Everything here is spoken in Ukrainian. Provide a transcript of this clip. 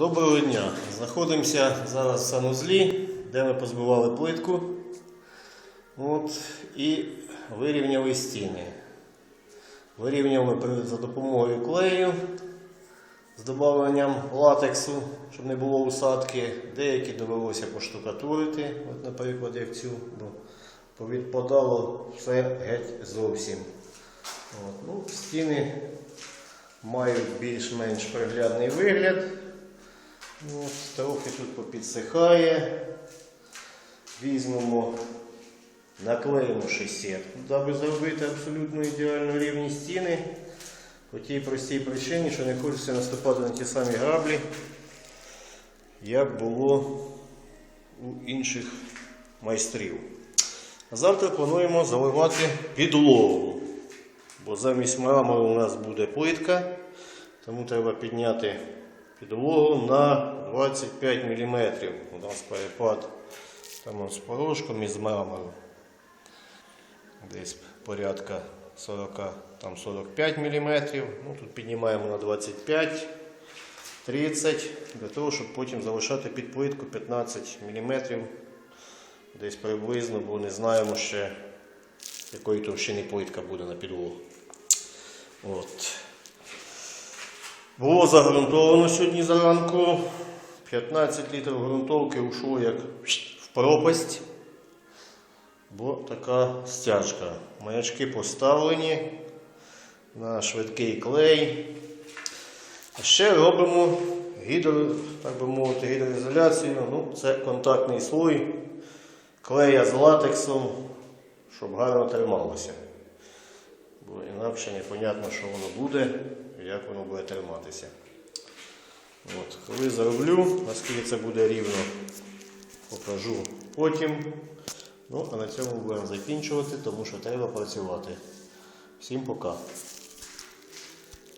Доброго дня! Знаходимося зараз в санузлі, де ми позбивали плитку От, і вирівняли стіни. Вирівняли за допомогою клею з додаванням латексу, щоб не було усадки. Деякі довелося поштукатурити, от, наприклад, як цю, бо повідпадало все геть зовсім. От, ну, стіни мають більш-менш приглядний вигляд. От, трохи тут попідсихає. Візьмемо, наклеїмо ще сітку, даби зробити абсолютно ідеально рівні стіни. По тій простій причині, що не хочеться наступати на ті самі граблі, як було у інших майстрів. А завтра плануємо заливати підлогу. Бо замість мрамору у нас буде плитка, тому треба підняти підлогу на 25 мм. У нас перепад там з порошком і з мрамору. Десь порядка 40, там 45 мм. Ну, тут піднімаємо на 25 30 для того, щоб потім залишати під плитку 15 мм. Десь приблизно, бо не знаємо ще, якої товщини плитка буде на підлогу. От. Було загрунтовано сьогодні зранку. 15 літрів ґрунтовки ушло як в пропасть. Бо така стяжка. Маячки поставлені на швидкий клей. Ще робимо гідро, так би мовити, гідроізоляцію. Ну, це контактний слой клея з латексом, щоб гарно трималося. Бо інакше непонятно, що воно буде як воно буде триматися. От, коли зароблю, наскільки це буде рівно, покажу потім. Ну, а на цьому будемо закінчувати, тому що треба працювати. Всім пока.